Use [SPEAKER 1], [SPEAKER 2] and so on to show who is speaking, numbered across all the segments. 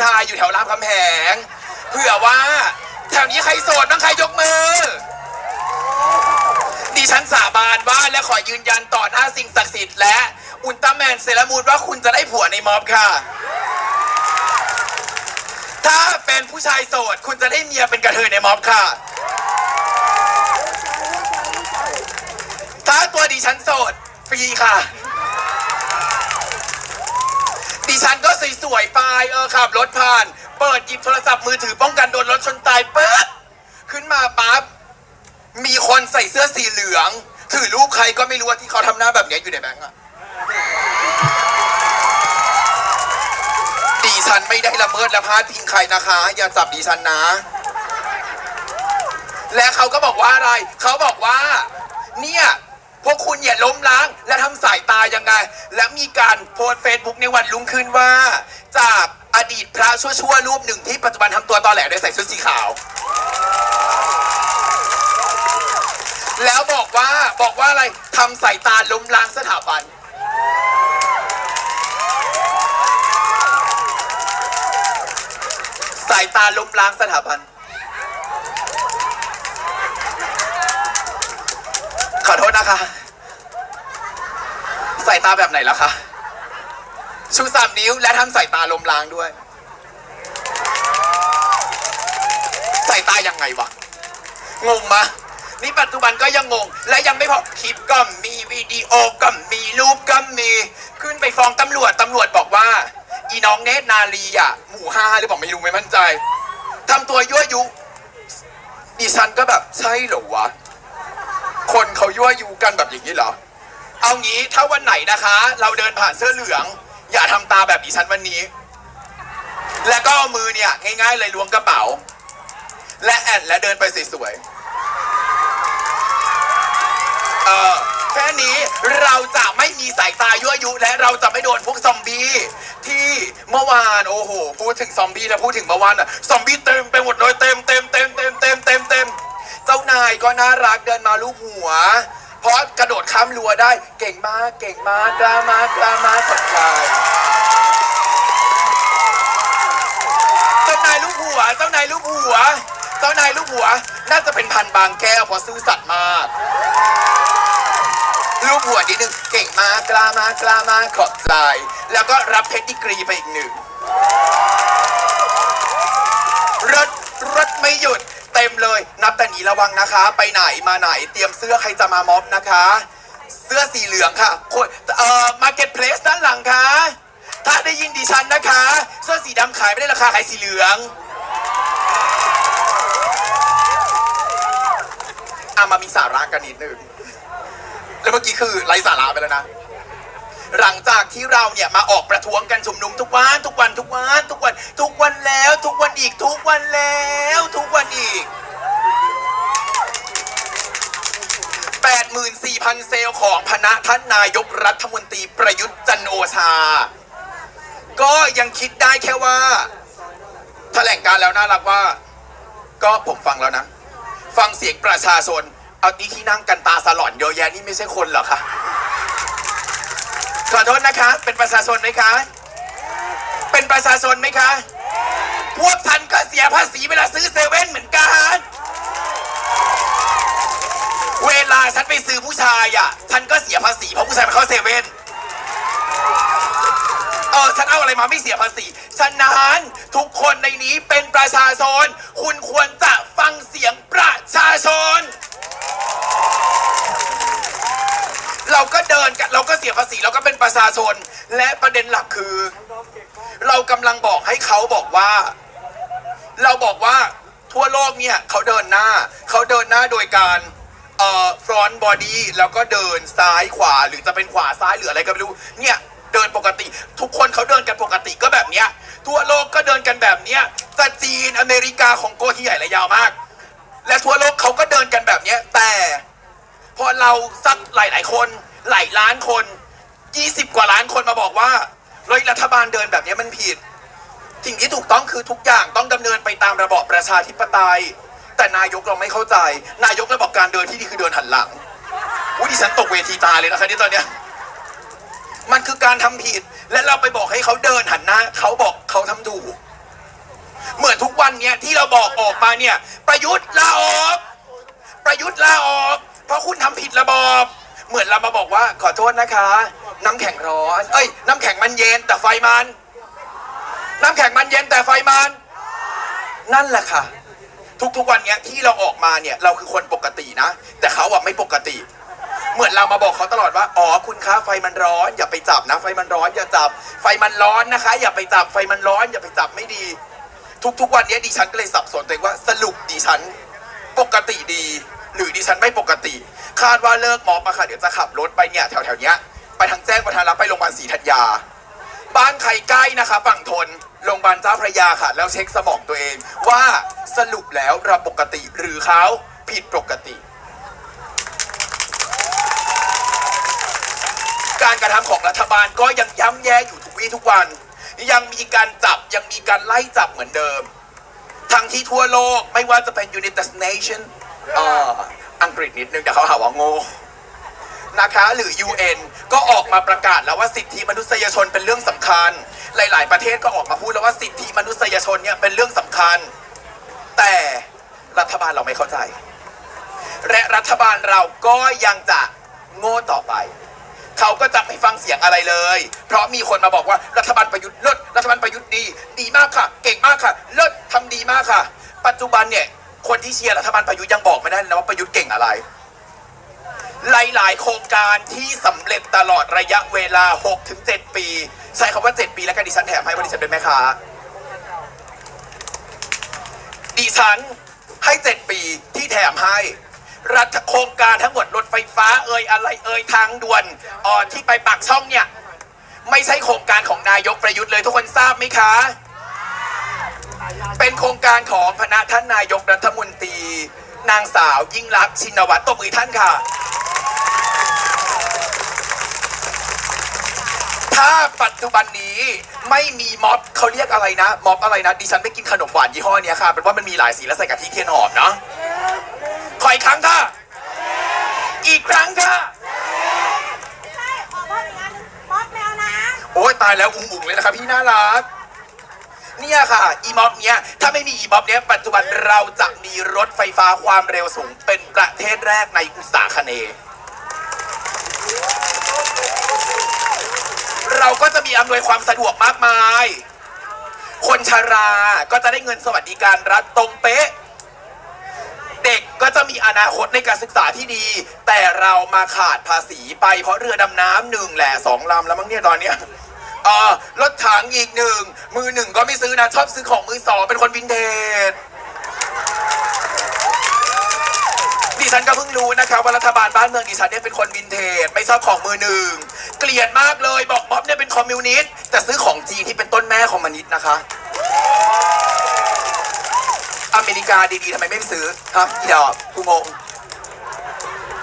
[SPEAKER 1] ชายอยู่แถวรามคำแหง เผื่อว่าแถวนี้ใครโสดบ้างใครยกมือ ดิฉันสาบานว่าและขอยืนยันต่อหน้าสิ่งศักดิ์สิทธิ์และอุลตร้าแมนเซรามูนว่าคุณจะได้ผัวในม็อบค่ะ ถ้าเป็นผู้ชายโสดคุณจะได้เมียเป็นกระเทยในม็อบค่ะ ถ้าตัวดิฉันโสดฟรีค่ะ ดิสวยไปเออขับรถผ่าน เปิดหยิบโทรศัพท์มือถือป้องกันโดนรถชนตายปึ๊บขึ้นมาปั๊บมีคนใส่เสื้อสีเหลือง ถือรูปใครก็ไม่รู้ว่าที่เขาทำหน้าแบบเนี้ยอยู่ในแบงก์อะดิฉันไม่ได้ละเมิดและพาดพิงใครนะคะ อย่าจับดิฉันนะ และเขาก็บอกว่าอะไร เขาบอกว่า เนี่ย พวกคุณอย่าล้มล้าง และทำสายตายังไง และมีการโพสเฟซบุ๊กในวันรุ่งขึ้นว่า จากอดีตพระชั่วๆรูปหนึ่งที่ปัจจุบันทำตัวตอแหลโดยใส่ชุดสีขาว แล้วบอกว่าบอกว่าอะไรทำสายตาล้มล้างสถาบันสายตาล้มล้างสถาบัน ขอโทษนะคะ สายตาแบบไหนล่ะคะ ชูสามนิ้วและทำสายตาลมล้างด้วย สายตายังไงวะ งงมะ นี่ปัจจุบันก็ยังงง และยังไม่พอคลิปก็มีวิดีโอก็มีรูปก็มี ขึ้นไปฟ้องตำรวจตำรวจบอกว่า อีน้องเนตรนาลีอะ หมู่ห้าหรือบอกไม่รู้ไม่มั่นใจทำตัวยั่วยุดิฉันก็แบบใช่เหรอวะ คนเขายั่วยุกันแบบอย่างนี้เหรอ เอางี้ถ้าวันไหนนะคะ เราเดินผ่านเสื้อเหลือง อย่าทำตาแบบดิฉันวันนี้ แล้วก็เอามือเนี่ย ง่ายๆเลยล้วงกระเป๋า และแอนและเดินไปสวยๆเออแค่นี้เราจะไม่มีสายตายั่วยุ และเราจะไม่โดนพวกซอมบี้ที่เมื่อวานโอ้โหพูดถึงซอมบี้แล้วพูดถึงเมื่อวานอะซอมบี้เต็มไปหมดเลยเต็มเต็มเต็มเต็มเต็มเต็มเต็มเจ้านายก็น่ารักเดินมาลูบหัว ราะกระโดดข้ามรั้วได้เก่งมากเก่งมากกล้ามากกล้ามากขอบใจเจ้านายลูกหัวเจ้านายลูกหัว เจ้านายลูกหัว น่าจะเป็นพันบางแก้วเพราะซื่อสัตย์มากรูปหัวนิดนึงเก่งมากกล้ามากกล้ามากขอบใจแล้วก็รับเพชรดีกรีไปอีกหนึ่งรถรถไม่หยุด แต่นี้ระวังนะคะ ไปไหนมาไหนเตรียมเสื้อใครจะมาม็อบนะคะ เสื้อสีเหลืองค่ะคนเอ่อมาร์เก็ตเพลสด้านหลังค่ะ ถ้าได้ยินดิฉันนะคะ เสื้อสีดำขายไม่ได้ราคาขายสีเหลืองอะมามีสาระกันนิดนึงแล้วเมื่อกี้คือไร้สาระไปแล้วนะ หลังจากที่เราเนี่ยมาออกประท้วงกันชุมนุมทุกวันทุกวันทุกวันทุกวัน ทุกวันแล้ว ทุกวันอีกทุกวันแล้ว ทุกวันอีก 84,000 เซลล์ของพนะท่านนายกรัฐมนตรีประยุทธ์จันโอชา ก็ยังคิดได้แค่ว่าแถลงการแล้วน่ารักว่า ก็ผมฟังแล้วนะ ฟังเสียงประชาชน เอาที่ที่นั่งกันตาสลอนเยอะแยะนี่ไม่ใช่คนเหรอคะขอโทษนะคะ เป็นประชาชนไหมคะ เป็นประชาชนไหมคะ พวกท่านก็เสียภาษีเวลาซื้อเซเว่นเหมือนกัน ลาฉันไปซื้อผู้ชายอะ ฉันก็เสียภาษีเพราะผู้ชายมันเข้าเซเว่น เออฉันเอาอะไรมาไม่เสียภาษี ฉะนั้นทุกคนในนี้เป็นประชาชน คุณควรจะฟังเสียงประชาชน เราก็เดินกันเราก็เสียภาษีเราก็เป็นประชาชน และประเด็นหลักคือ เรากำลังบอกให้เขาบอกว่า เราบอกว่าทั่วโลกเนี่ยเขาเดินหน้า เขาเดินหน้าโดยการ เอ่อ front body แล้วก็เดินซ้ายขวาหรือจะเป็นขวาซ้ายหรืออะไรก็ไม่รู้ เนี่ยเดินปกติ ทุกคนเขาเดินกันปกติก็แบบเนี้ย ทั่วโลกก็เดินกันแบบเนี้ยจะจีนอเมริกาของโกที่ใหญ่และยาวมาก และทั่วโลกเขาก็เดินกันแบบเนี้ย แต่พอเราสักหลายๆคนหลายล้านคน20กว่าล้านคนมาบอกว่าเฮ้ยรัฐบาลเดินแบบนี้มันผิด สิ่งที่ถูกต้องคือทุกอย่างต้องดำเนินไปตามระบอบประชาธิปไตย แต่นายกเราไม่เข้าใจ นายกเลยบอกการเดินที่ดีคือเดินหันหลังอุ้ยดิฉันตกเวทีตายเลยนะคะนี่ตอนเนี้ยมันคือการทำผิด และเราไปบอกให้เขาเดินหันหน้าเขาบอกเขาทำถูกเหมือนทุกวันเนี้ยที่เราบอกออกมาเนี่ย ประยุทธ์ลาออก ประยุทธ์ลาออก เพราะคุณทำผิดระบอบเหมือนเรามาบอกว่าขอโทษนะคะ น้ำแข็งร้อน เอ้ย น้ำแข็งมันเย็นแต่ไฟมัน น้ำแข็งมันเย็นแต่ไฟมัน นั่นแหละค่ะ ทุกๆวันเนี้ยที่เราออกมาเนี่ยเราคือคนปกตินะ แต่เขาอะไม่ปกติ เหมือนเรามาบอกเขาตลอดว่า อ๋อคุณคะไฟมันร้อน อย่าไปจับนะ ไฟมันร้อนอย่าจับ ไฟมันร้อนนะคะ อย่าไปจับไฟมันร้อน อย่าไปจับไม่ดี ทุกๆวันนี้ดิฉันก็เลยสับสนตัวเองว่าสรุปดิฉันปกติดี หรือดิฉันไม่ปกติ คาดว่าเลิกมอบมาค่ะเดี๋ยวจะขับรถไปเนี่ยแถวๆเนี้ยไปทางแจ้งวัฒนะไปโรงพยาบาลศรีธัญญาบ้านใครใกล้นะคะ ฝั่งทน โรงพยาบาลเจ้าพระยาค่ะ แล้วเช็คสมองตัวเอง ว่าสรุปแล้วเราปกติหรือเขาผิดปกติ การกระทำของรัฐบาลก็ยังย้ำแย่อยู่ทุกวี่ทุกวัน ยังมีการจับยังมีการไล่จับเหมือนเดิม ทั้งที่ทั่วโลกไม่ว่าจะเป็น United Nation เอ่ออังกฤษนิดนึงแต่เขาหาว่าโง่ นะคะหรือ UN ก็ออกมาประกาศแล้วว่าสิทธิมนุษยชนเป็นเรื่องสำคัญ หลาย ๆ ประเทศก็ออกมาพูดแล้วว่าสิทธิมนุษยชนเนี่ยเป็นเรื่องสำคัญ แต่รัฐบาลเราไม่เข้าใจ และรัฐบาลเราก็ยังจะโง่ต่อไป เขาก็จะไม่ฟังเสียงอะไรเลย เพราะมีคนมาบอกว่ารัฐบาลประยุทธ์เลิศรัฐบาลประยุทธ์ดี ดีมากค่ะ เก่งมากค่ะ เลิศทำดีมากค่ะ ปัจจุบันเนี่ยคนที่เชียร์รัฐบาลประยุทธ์ยังบอกไม่ได้นะว่าประยุทธ์เก่งอะไร หลาย ๆ โครงการที่สำเร็จตลอดระยะเวลา 6-7 ปี ใช้คำว่า 7 ปีแล้วกันดิฉันแถมให้เพราะดิฉันเป็นแม่ค้าดิฉันให้ 7 ปีที่แถมให้รัฐโครงการทั้งหมดรถไฟฟ้าเอ่ยอะไรเอ่ยทางด่วนอ่อที่ไปปากช่องเนี่ย ไม่ใช่โครงการของนายกประยุทธ์เลยทุกคนทราบไหมคะ เป็นโครงการของพนะท่านนายกรัฐมนตรี นางสาวยิ่งรักชินวัตรตบมือท่านค่ะ ถ้าปัจจุบันนี้ไม่มีม็อบเขาเรียกอะไรนะ ม็อบอะไรนะ ดิฉันไม่กินขนมหวานยี่ห้อเนี้ยค่ะเป็นว่ามันมีหลายสีและใส่กะทิเทียนหอมเนาะขออีกครั้งค่ะ อีกครั้งค่ะ
[SPEAKER 2] ใช่ขอเพิ่มอีกอันป๊อปแมวนะ
[SPEAKER 1] โอ้ยตายแล้วอุ้งอุ๋งเลยนะครับพี่น่ารัก เนี่ยค่ะ อีม็อบเนี้ย ถ้าไม่มีอีม็อบเนี้ย ปัจจุบันเราจะมีรถไฟฟ้าความเร็วสูง เป็นประเทศแรกในอุตสาคเนย์ เราก็จะมีอำนวยความสะดวกมากมาย คนชราก็จะได้เงินสวัสดิการรัฐตรงเป๊ะ เด็กก็จะมีอนาคตในการศึกษาที่ดี แต่เรามาขาดภาษีไปเพราะเรือดำน้ำหนึ่งแหละสองลำแล้วมั้งเนี่ยตอนเนี้ยเออรถถังอีกหนึ่งมือหนึ่งก็ไม่ซื้อนะชอบซื้อของมือสองเป็นคนวินเทจ ดิฉันก็เพิ่งรู้นะครับว่ารัฐบาลบ้านเมืองดิฉันเนี่ยเป็นคนวินเทจไม่ชอบของมือหนึ่ง เกลียดมากเลยบอกม็อบเนี่ยเป็นคอมมิวนิสต์แต่ซื้อของจีนที่เป็นต้นแม่คอมมินิสต์นะคะ อเมริกาดีๆทำไมไม่ซื้อฮะอีดอกกูงง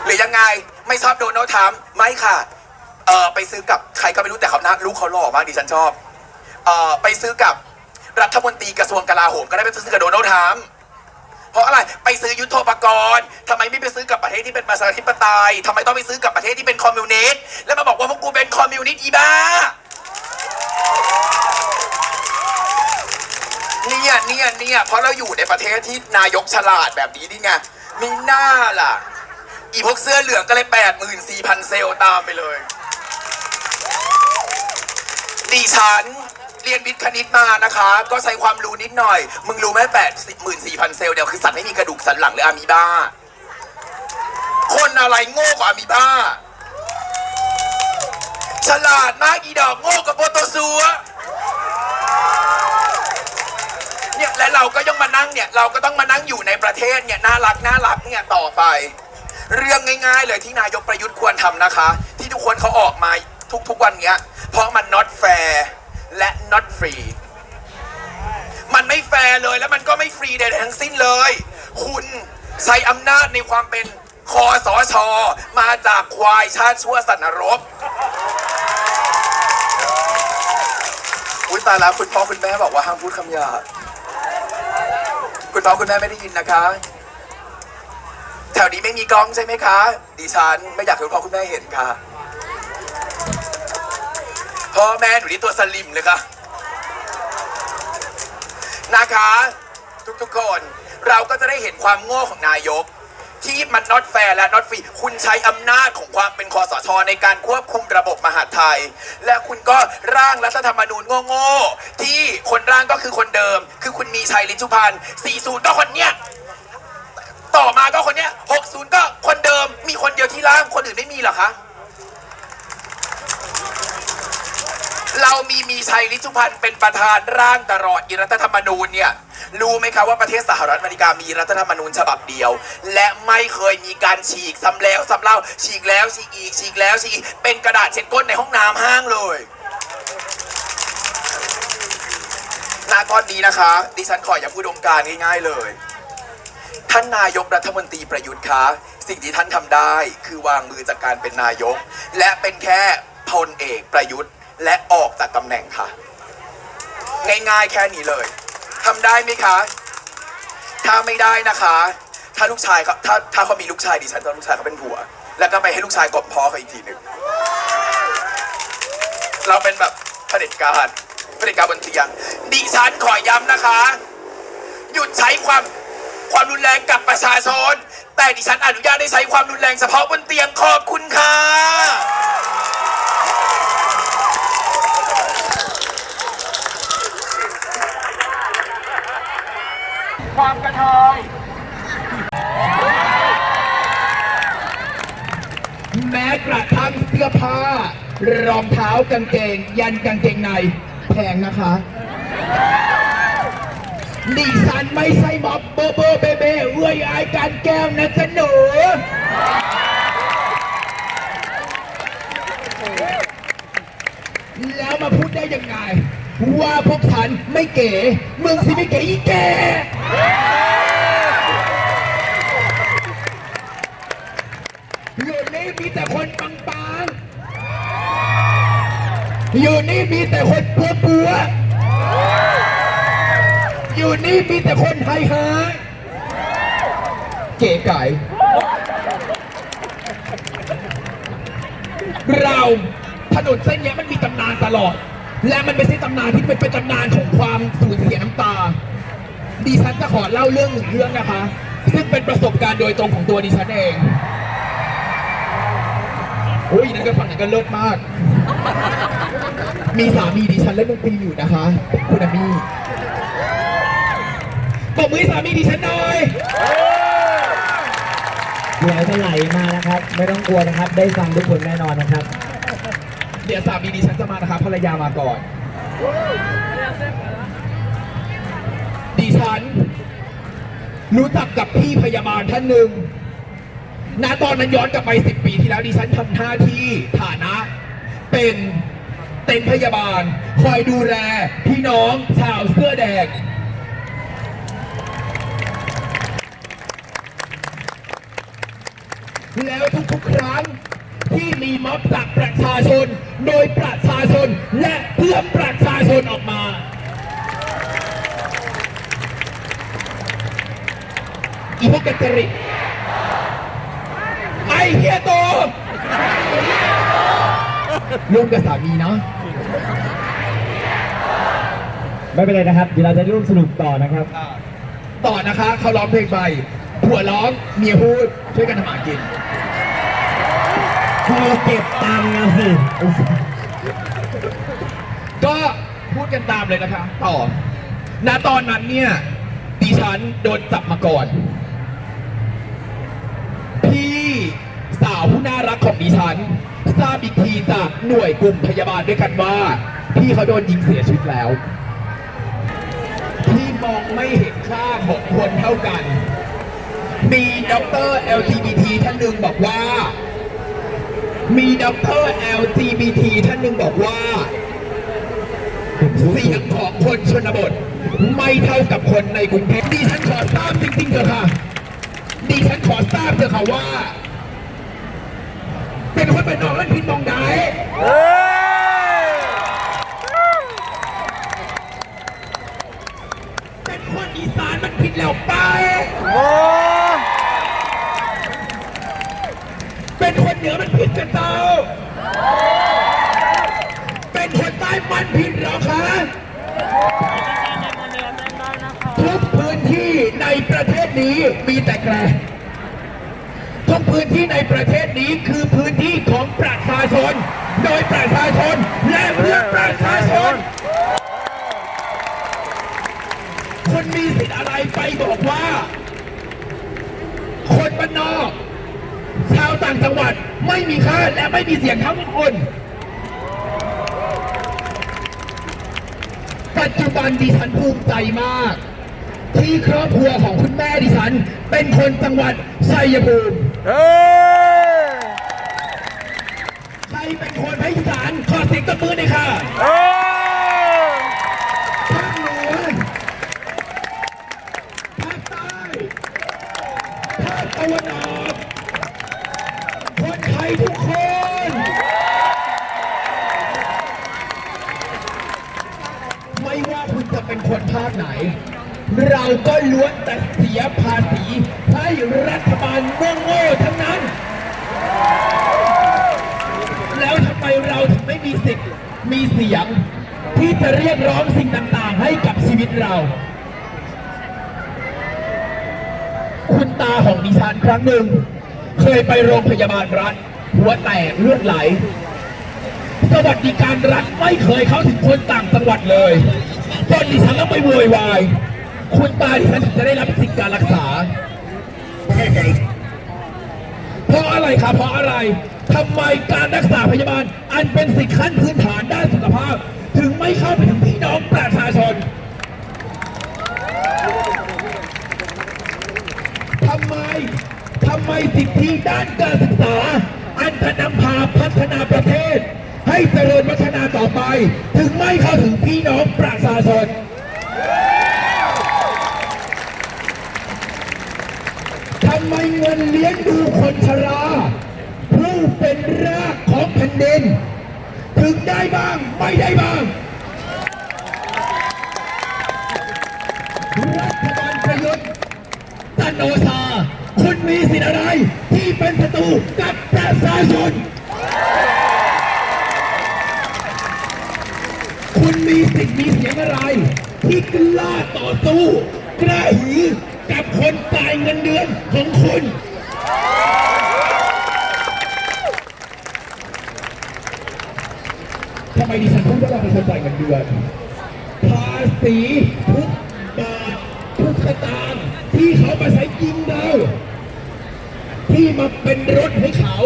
[SPEAKER 1] หรือยังไงไม่ชอบโดนัลด์ทรัมป์ไม่ค่ะเออไปซื้อกับใครก็ไม่รู้แต่เขาหน้าลูกเขาหล่อมากดิฉันชอบเออไปซื้อกับรัฐมนตรีกระทรวงกลาโหมก็ได้ไปซื้อกับโดนัลด์ทรัมป์ เพราะอะไรไปซื้อยุทโธปกรณ์ทำไมไม่ไปซื้อกับประเทศที่เป็นประชาธิปไตยทำไมต้องไปซื้อกับประเทศที่เป็นคอมมิวนิสต์แล้วมาบอกว่าพวกกูเป็นคอมมิวนิสต์อีบ้าเนี่ยเนี่ยเนี่ยเพราะเราอยู่ในประเทศที่นายกฉลาดแบบนี้นี่ไงมีหน้าล่ะ อีพวกเสื้อเหลืองก็เลยแปดหมื่นสี่พันเซลตามไปเลยดิฉัน เรียนวิทย์คณิตมานะคะ ก็ใช้ความรู้นิดหน่อย มึงรู้ไหมแปดหมื่นสี่พันเซลล์เดียวคือสัตว์ไม่มีกระดูกสันหลังหรืออะมีบ้า คนอะไรโง่กว่าอะมีบ้า ฉลาดมากอีดอกโง่กับโปรโตซัวเนี่ยและเราก็ยังมานั่งเนี่ย เราก็ต้องมานั่งอยู่ในประเทศเนี่ยน่ารักน่ารักเนี่ยต่อไป เรื่องง่ายๆเลยที่นายกประยุทธ์ควรทำนะคะ ที่ทุกคนเขาออกมาทุกๆวันเนี้ย เพราะมัน not fair และ not free มันไม่แฟร์เลยแล้วมันก็ไม่ฟรีใดๆทั้งสิ้นเลย คุณใช้อำนาจในความเป็นคอสอชอมาจากควายชาติชั่วสัตว์นรกอุ้ยตายแล้วคุณพ่อคุณแม่บอกว่าห้ามพูดคำหยาบคุณพ่อคุณแม่ไม่ได้ยินนะคะ แถวนี้ไม่มีกล้องใช่ไหมคะ ดิฉันไม่อยากให้คุณพ่อคุณแม่เห็นค่ะ พ่อแม่หนูนี่ตัวสลิมเลยค่ะนะคะ ทุกๆคนเราก็จะได้เห็นความโง่ของนายก ที่มัน not fair และ not free คุณใช้อำนาจของความเป็นคอสชในการควบคุมระบบมหาไทย และคุณก็ร่างรัฐธรรมนูญโง่ๆที่คนร่างก็คือคนเดิม คือคุณมีชัยลิชุพันธ์40 ก็คนเนี้ยต่อมาก็คนเนี้ย60 ก็คนเดิมมีคนเดียวที่ร่างคนอื่นไม่มีหรอคะ เรามีมีชัยลิชุพันธ์เป็นประธานร่างตลอดรัฐธรรมนูญเนี่ยรู้ไหมครับว่าประเทศสหรัฐอเมริกามีรัฐธรรมนูญฉบับเดียว และไม่เคยมีการฉีกซ้ำแล้วซ้ำเล่าฉีกแล้วฉีกอีกฉีกแล้วฉีกอีกเป็นกระดาษเช็ดก้นในห้องน้ำห้างเลยณตอนนี้นะคะ ดิฉันขออย่าพูดองการง่ายๆเลยท่านนายกรัฐมนตรีประยุทธ์คะสิ่งที่ท่านทำได้คือวางมือจากการเป็นนายก และเป็นแค่พลเอกประยุทธ์ และออกจากตำแหน่งค่ะ ง่ายๆแค่นี้เลยทำได้ไหมคะ ถ้าไม่ได้นะคะ ถ้าลูกชายเขาถ้าถ้าเขามีลูกชายดิฉันจะเอาลูกชายเขาเป็นผัว แล้วก็ไปให้ลูกชายกบพ่อเขาอีกทีหนึ่งเราเป็นแบบเผด็จการเผด็จการบนเตียงดิฉันขอย้ำนะคะ หยุดใช้ความความรุนแรงกับประชาชน แต่ดิฉันอนุญาตให้ใช้ความรุนแรงเฉพาะบนเตียงขอบคุณค่ะ ความกระเทยแม้กระทั่งเสื้อผ้ารองเท้ากางเกง ยันกางเกงในแพงนะคะดิฉันไม่ใช่ม็อบเบอร์เบอร์เบเบ้เอื้อยอายการแก้วนะจ๊ะหนูแล้วมาพูดได้ยังไง ว่าพวกฉันไม่เก๋มึงสิไม่เก๋อีแก่ อยู่นี่มีแต่คนปัวปัวอยู่นี่มีแต่คนไฮฮาเก๋ไก่เราถนนเส้นนี้มันมีตำนานตลอด และมันไม่ใช่ตำนานที่เป็นเป็นตำนานของความสูญเสียน้ำตา ดิฉันจะขอเล่าเรื่องหนึ่งเรื่องนะคะ ซึ่งเป็นประสบการณ์โดยตรงของตัวดิฉันเองโอ้ยนั่นก็ฝั่งนั้นก็เลิศมาก มีสามีดิฉันเล่นดนตรีอยู่นะคะ คุณอามี่ตบมือให้สามีดิฉันหน่อย
[SPEAKER 3] เดี๋ยวจะไหลมานะครับ ไม่ต้องกลัวนะครับ ได้ฟังทุกคนแน่นอนนะครับ
[SPEAKER 1] เดี๋ยวสามีดิฉันจะมานะครับภรรยามาก่อน ดิฉัน รู้จักกับพี่พยาบาลท่านหนึ่งณตอนนั้นย้อนกลับไปสิบปีที่แล้วดิฉันทำหน้าที่ฐานะ เป็นเต็นพยาบาล คอยดูแลพี่น้องชาวเสื้อแดงแล้วทุกๆครั้งที่มีม็อบจากประชาชน โดยประชาชนและเพื่อประชาชนออกมา อีพวกกระจริไอเฮียโต ร่วมกับสามีเนาะ
[SPEAKER 3] ไม่เป็นไรนะครับ เดี๋ยวเราจะร่วมสนุกต่อนะครับ
[SPEAKER 1] ต่อนะคะ เขาร้องเพลงไปผัวร้องเมียพูดช่วยกันทำอาหารกิน
[SPEAKER 3] พอเก็บตังค์นะสิ
[SPEAKER 1] ก็พูดกันตามเลยนะคะ ต่อณตอนนั้นเนี่ยดิฉันโดนจับมาก่อน พี่สาวผู้น่ารักของดิฉัน ทราบอีกทีจากหน่วยกลุ่มพยาบาลด้วยกันว่าพี่เขาโดนยิงเสียชีวิตแล้วพี่มองไม่เห็นค่าของคนเท่ากัน มีด็อกเตอร์ LGBT ท่านหนึ่งบอกว่า มีด็อกเตอร์ LGBT ท่านหนึ่งบอกว่า เสียงของคนชนบท ไม่เท่ากับคนในกรุงเทพดิฉันขอทราบจริงๆเถอะค่ะดิฉันขอทราบเถอะค่ะว่า เป็นคนเป็นนอกและพินมองได้เป็นคนอีสานมันผิดแล้วไป เป็นคนเหนือมันผิดกันเตาเป็นคน มันผิดเหรอคะทุกพื้นที่ในประเทศนี้มีแต่แกรทุกพื้นที่ในประเทศนี้คือพื้นที่ของประชาชน โดยประชาชนและเพื่อประชาชน คุณมีสิทธิ์อะไรไปบอกว่า คนบ้านนอก ชาวต่างจังหวัดไม่มีค่าและไม่มีเสียงเท่าทุกคน ปัจจุบันดิฉันภูมิใจมาก ที่ครอบครัวของคุณแม่ดิฉัน เป็นคนจังหวัดชัยภูมิ
[SPEAKER 4] เฮ้ย
[SPEAKER 1] ใครเป็นคนภาคอีสานขอเสียงตบมือหน่อยค่ะ ภาคไหน เราก็ล้วนแต่เสียภาษีให้รัฐบาลโง่ๆทั้งนั้น แล้วทำไมเราถึงไม่มีสิทธิ์มีเสียง ที่จะเรียกร้องสิ่งต่างๆ ให้กับชีวิตเรา คุณตาของดิฉันครั้งหนึ่ง เคยไปโรงพยาบาลรัฐ หัวแตกเลือดไหลสวัสดิการรัฐไม่เคยเข้าถึงคนต่างจังหวัดเลย ตอนดิฉันต้องไปโวยวาย คุณตาดิฉันถึงจะได้รับสิทธิการรักษาเพราะอะไรครับเพราะอะไรทำไมการรักษาพยาบาล อันเป็นสิทธิขั้นพื้นฐานด้านสุขภาพ ถึงไม่เข้าไปถึงพี่น้องประชาชนทำไมทำไมสิทธิด้านการศึกษา อันจะนำพาพัฒนาประเทศ ให้เจริญพัฒนาต่อไป ถึงไม่เข้าถึงพี่น้องประชาชนทำไมเงินเลี้ยงดูคนชรา ผู้เป็นรากของแผ่นดิน ถึงได้บ้างไม่ได้บ้างรัฐบาลประยุทธ์จันโอชาคุณมีสิทธิ์อะไรที่เป็นศัตรูกับประชาชน คุณมีสิทธิ์มีเสียงอะไร ที่กล้าต่อสู้ กล้าหือกับคนจ่ายเงินเดือนของคุณ ทำไมดิฉันพูดว่าเราเป็นคนจ่ายเงินเดือน ภาษีทุกบาททุกสตางค์ที่เขามาใช้ยิงเรา ที่มาเป็นรถให้เขา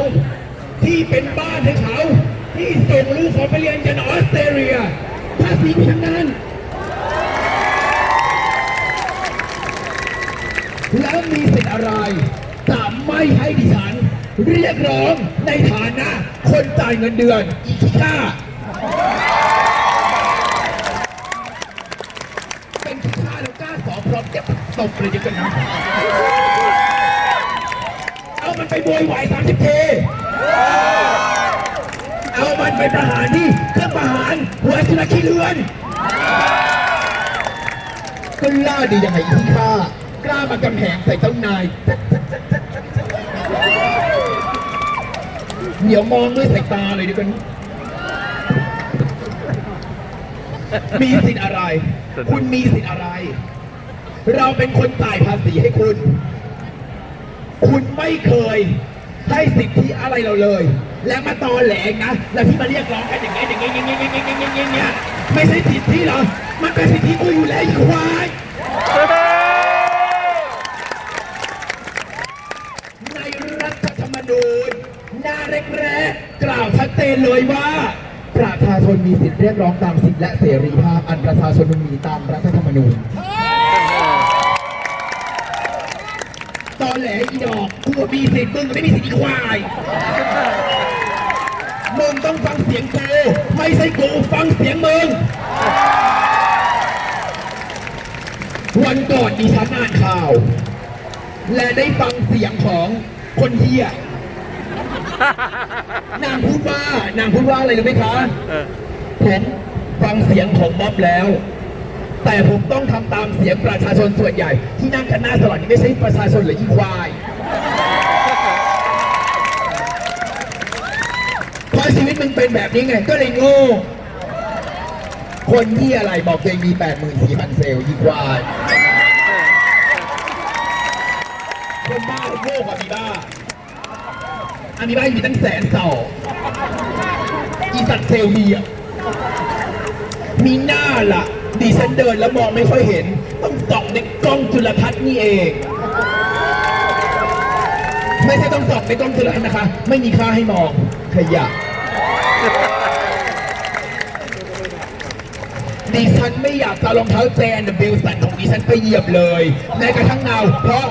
[SPEAKER 1] ที่เป็นบ้านให้เขา ที่ส่งลูกเขาไปเรียนกันออสเตรเลีย ภาษีทั้งนั้นแล้วมีสิทธิ์อะไรจะไม่ให้ดิฉัน เรียกร้องในฐานะ คนจ่ายเงินเดือนอีกค่าเป็นขี้าแล้วกล้าสอบพร้อมจะตบเลยดีกันนะเอามันไปบวยวายสามสิบเท เอามันไปประหารที่เครื่องประหารหัวสุนัขขี้เลือนก็ล่าดียังไงที่ข้ากล้ามากำแหงใส่เจ้านายเดี๋ยวมองด้วยสายตาเลยดีกันมีสิทธิ์อะไร คุณมีสิทธิ์อะไร เราเป็นคนจ่ายภาษีให้คุณ คุณไม่เคยให้สิทธิอะไรเราเลย และมาตอแหลงนะแล้วที่มาเรียกร้องกันอย่างเงี้ยอย่างเงี้ยอย่างเงี้ยอย่างเงี้ยอย่างเงี้ยอย่างเงี้ยไม่ใช่สิทธิเหรอ มันเป็นสิทธิกูอยู่แล้วไอ้ควายในรัฐธรรมนูญหน้าแรกๆกล่าวชัดเจนเลยว่า ประชาชนมีสิทธิเรียกร้องตามสิทธิและเสรีภาพอันประชาชนมีตามรัฐธรรมนูญตอนแหลอีดอกกูมีสิทธิ์มึงไม่มีสิทธิ์ควาย มึงต้องฟังเสียงกู ไม่ใช่กูฟังเสียงมึง วันก่อนดิฉันอ่านข่าว และได้ฟังเสียงของคนเฮียนางพูดว่านางพูดว่าอะไรรู้ไหมคะ
[SPEAKER 4] เออ
[SPEAKER 1] ผมฟังเสียงของม็อบแล้ว แต่ผมต้องทำตามเสียงประชาชนส่วนใหญ่ ที่นั่งกันหน้าสลอนนี่ไม่ใช่ประชาชนหรือยี่ควายเพราะชีวิต มึงเป็นแบบนี้ไง ก็เลยโง่ คนที่อะไรบอกตัวเองมี 84,000 เซลล์ยีควายคนบ้าโง่กว่ามีบ้า อันนี้บ้ามีตั้งแสนเต่าอีสัตว์เซลล์มีอะ มีหน้าล่ะ ดิฉันเดินแล้วมองไม่ค่อยเห็น ต้องส่องในกล้องจุลทรรศน์นี่เองไม่ใช่ต้องส่องในกล้องจุลทรรศน์นะคะ ไม่มีค่าให้มองขยะ ดิฉันไม่อยากจะรองเท้าแจนบิลสันของดิฉันไปเหยียบเลยแม้กระทั่งเงาเพราะ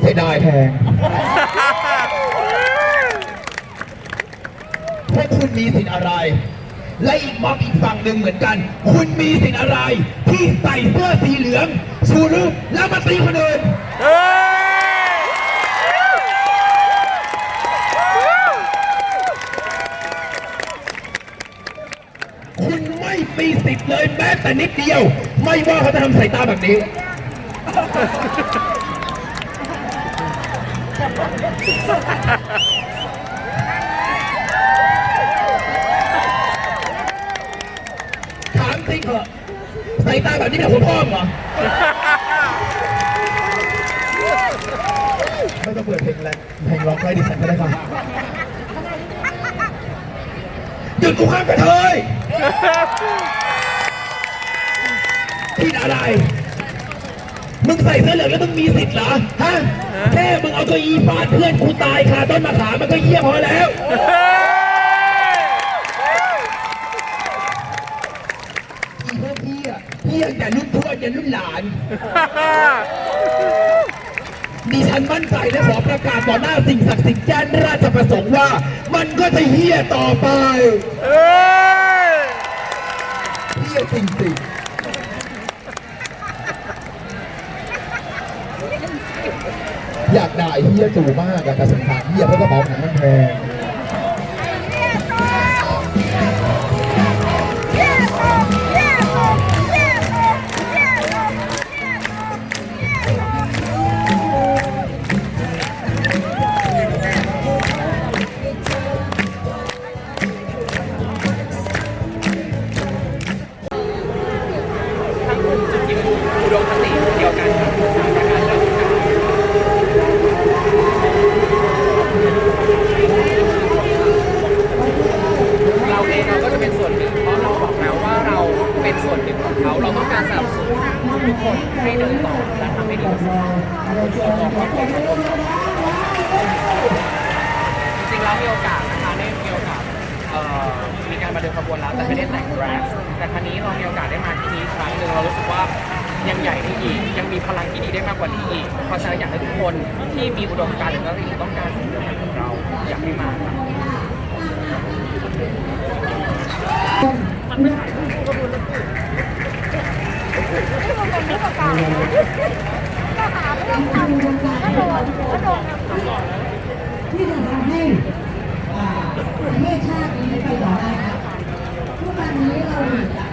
[SPEAKER 1] เสียดายแพงพวกคุณมีสิทธิ์อะไร และอีกม็อบอีกฝั่งหนึ่งเหมือนกัน คุณมีสิทธิ์อะไร ที่ใส่เสื้อสีเหลือง ชูรูปแล้วมาตีคนอื่น
[SPEAKER 5] เฮ้ย
[SPEAKER 1] คุณไม่มีสิทธิ์ เลยแม้แต่นิดเดียว ไม่ว่าเขาจะทำสายตาแบบนี้ ถามจริงเหรอสายตาแบบนี้แบบหัวพ่อเหรอไม่ต้องเปิดเพลงแล้วเพลงร้องใกล้ดิฉันก็ได้ค่ะหยุดกูข้ามกระเทย ผิดอะไร มึงใส่เสื้อเหลืองแล้วมึงมีสิทธิ์เหรอ ฮะ แค่มึงเอาเก้าอี้ฟาดเพื่อนกูตายคาต้นมะขามมันก็เยี่ยมพอแล้ว อีพวกพี่อะพี่ยังแต่รุ่นทวดยันรุ่นหลาน ดิฉันมั่นใจและขอประกาศต่อหน้าสิ่งศักดิ์สิทธิ์แจ้นราชประสงค์ว่า มันก็จะเฮี้ยต่อไป
[SPEAKER 5] เฮ้ย
[SPEAKER 1] เฮี้ยจริงๆ อยากด่าไอ้เฮียจูมากอะแต่สงสารเฮียเพราะกระเป๋าหนังมันแพง
[SPEAKER 6] เท
[SPEAKER 7] ศชาตินี้ไปต่อได้ค่ะทุกวันนี้เรา